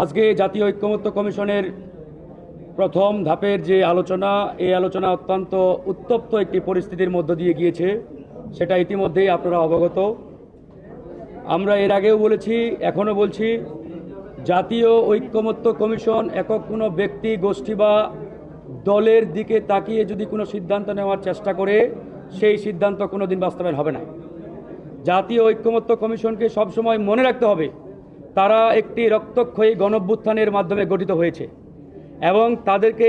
আজকে জাতীয় ঐক্যমত্য কমিশনের প্রথম ধাপের যে আলোচনা, এই আলোচনা অত্যন্ত উত্তপ্ত একটি পরিস্থিতির মধ্য দিয়ে গিয়েছে, সেটা ইতিমধ্যেই আপনারা অবগত। আমরা এর আগেও বলেছি, এখনও বলছি, জাতীয় ঐক্যমত্য কমিশন একক কোনো ব্যক্তি, গোষ্ঠী বা দলের দিকে তাকিয়ে যদি কোনো সিদ্ধান্ত নেওয়ার চেষ্টা করে, সেই সিদ্ধান্ত কোনো দিন বাস্তবায়ন হবে না। জাতীয় ঐক্যমত্য কমিশনকে সবসময় মনে রাখতে হবে তারা একটি রক্তক্ষয়ী গণভ্যুত্থানের মাধ্যমে গঠিত হয়েছে। এবং তাদেরকে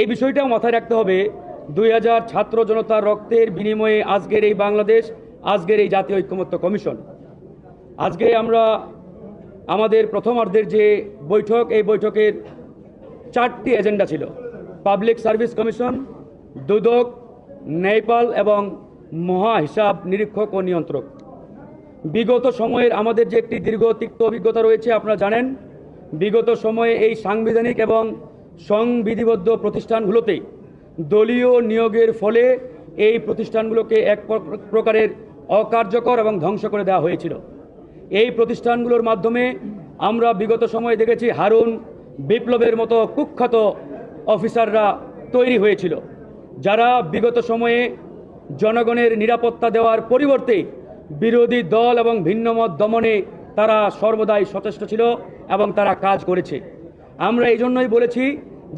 এই বিষয়টাও মাথায় রাখতে হবে, দুই হাজার ছাত্র জনতার রক্তের বিনিময়ে আজকের এই বাংলাদেশ, আজকের এই জাতীয় ঐক্যমত্য কমিশন। আজকে আমরা আমাদের প্রথমার্ধের যে বৈঠক, এই বৈঠকের চারটি এজেন্ডা ছিল। পাবলিক সার্ভিস কমিশন, দুদক নেপাল এবং মহা হিসাব নিরীক্ষক ও নিয়ন্ত্রক। বিগত সময়ের আমাদের যে একটি দীর্ঘ তিক্ত অভিজ্ঞতা রয়েছে, আপনারা জানেন, বিগত সময়ে এই সাংবিধানিক এবং সংবিধিবদ্ধ প্রতিষ্ঠানগুলোতে দলীয় নিয়োগের ফলে এই প্রতিষ্ঠানগুলোকে এক প্রকারের অকার্যকর এবং ধ্বংস করে দেওয়া হয়েছিল। এই প্রতিষ্ঠানগুলোর মাধ্যমে আমরা বিগত সময়ে দেখেছি, হারুন বিপ্লবের মতো কুখ্যাত অফিসাররা তৈরি হয়েছিল, যারা বিগত সময়ে জনগণের নিরাপত্তা দেওয়ার পরিবর্তে বিরোধী দল এবং ভিন্নমত দমনে তারা সর্বদাই সচেষ্ট ছিল এবং তারা কাজ করেছে। আমরা এই জন্যই বলেছি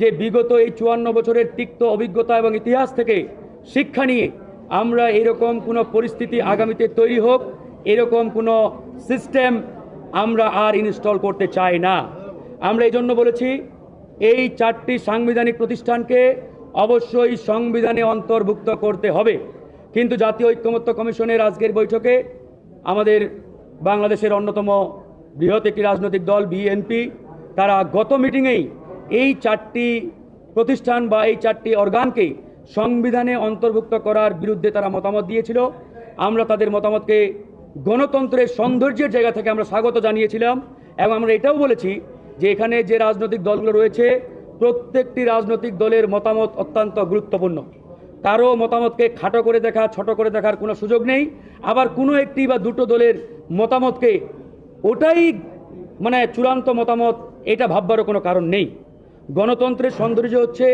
যে বিগত এই চুয়ান্ন বছরের তিক্ত অভিজ্ঞতা এবং ইতিহাস থেকে শিক্ষা নিয়ে আমরা এরকম কোনো পরিস্থিতি আগামীতে তৈরি হোক, এরকম কোনো সিস্টেম আমরা আর ইনস্টল করতে চাই না। আমরা এই জন্য বলেছি, এই চারটি সাংবিধানিক প্রতিষ্ঠানকে অবশ্যই সংবিধানে অন্তর্ভুক্ত করতে হবে। কিন্তু জাতীয় ঐক্যমত্য কমিশনের আজকের বৈঠকে আমাদের বাংলাদেশের অন্যতম বৃহৎ একটি রাজনৈতিক দল বিএনপি তারা গত মিটিংয়েই এই চারটি প্রতিষ্ঠান বা এই চারটি অর্গানকে সংবিধানে অন্তর্ভুক্ত করার বিরুদ্ধে তারা মতামত দিয়েছিল। আমরা তাদের মতামতকে গণতন্ত্রের সৌন্দর্যের জায়গা থেকে আমরা স্বাগত জানিয়েছিলাম এবং আমরা এটাও বলেছি যে এখানে যে রাজনৈতিক দলগুলো রয়েছে, প্রত্যেকটি রাজনৈতিক দলের মতামত অত্যন্ত গুরুত্বপূর্ণ। কারও মতামতকে খাটো করে দেখা ছোট করে দেখার কোনো সুযোগ নেই। আবার কোনো একটি বা দুটো দলের মতামতকে ওটাই মানে চূড়ান্ত মতামত, এটা ভাববারও কোনো কারণ নেই। গণতন্ত্রের সৌন্দর্য হচ্ছে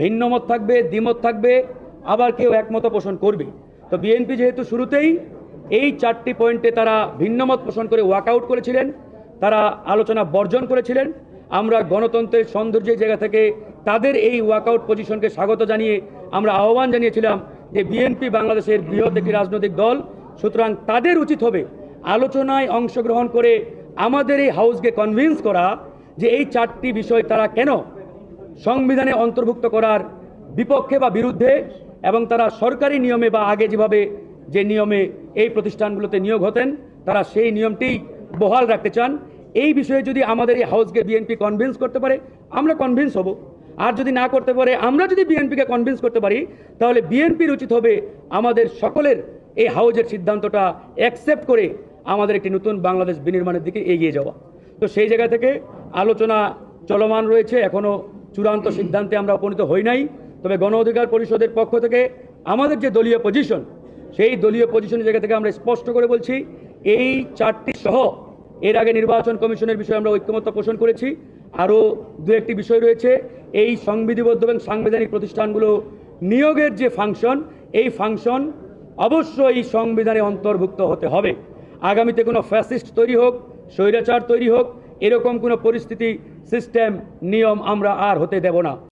ভিন্নমত থাকবে, দ্বিমত থাকবে, আবার কেউ একমত পোষণ করবে। তো বিএনপি যেহেতু শুরুতেই এই চারটি পয়েন্টে তারা ভিন্নমত পোষণ করে ওয়াকআউট করেছিলেন, তারা আলোচনা বর্জন করেছিলেন আমরা গণতন্ত্রের সৌন্দর্যের জায়গা থেকে তাদের এই ওয়াকআউট পজিশনকে স্বাগত জানিয়ে আমরা আহ্বান জানিয়েছিলাম যে বিএনপি বাংলাদেশের বৃহৎ একটি রাজনৈতিক দল, সুতরাং তাদের উচিত হবে আলোচনায় অংশগ্রহণ করে আমাদের এই হাউসকে কনভিন্স করা যে এই চারটি বিষয় তারা কেন সংবিধানে অন্তর্ভুক্ত করার বিপক্ষে বা বিরুদ্ধে এবং তারা সরকারি নিয়মে বা আগে যেভাবে যে নিয়মে এই প্রতিষ্ঠানগুলোতে নিয়োগ হতেন, তারা সেই নিয়মটি বহাল রাখতে চান। এই বিষয়ে যদি আমাদের এই হাউসকে বিএনপি কনভিন্স করতে পারে, আমরা কনভিন্স হব। আর যদি না করতে পারে, আমরা যদি বিএনপিকে কনভিন্স করতে পারি, তাহলে বিএনপির উচিত হবে আমাদের সকলের এই হাউজের সিদ্ধান্তটা অ্যাকসেপ্ট করে আমাদের একটি নতুন বাংলাদেশ বিনির্মাণের দিকে এগিয়ে যাওয়া। তো সেই জায়গা থেকে আলোচনা চলমান রয়েছে এখনও চূড়ান্ত সিদ্ধান্তে আমরা উপনীত হই নাই। তবে গণ অধিকার পরিষদের পক্ষ থেকে আমাদের যে দলীয় পজিশন সেই দলীয় পজিশনের জায়গা থেকে আমরা স্পষ্ট করে বলছি, এই চারটি সহ এর আগে নির্বাচন কমিশনের বিষয়ে আমরা ঐক্যমত্য পোষণ করেছি। আরও দু একটি বিষয় রয়েছে। এই সংবিধিবদ্ধ এবং সাংবিধানিক প্রতিষ্ঠানগুলো নিয়োগের যে ফাংশন, এই ফাংশন অবশ্যই এই সংবিধানে অন্তর্ভুক্ত হতে হবে। আগামীতে কোনো ফ্যাসিস্ট তৈরি হোক, স্বৈরাচার তৈরি হোক, এরকম কোনো পরিস্থিতি, সিস্টেম, নিয়ম আমরা আর হতে দেব না।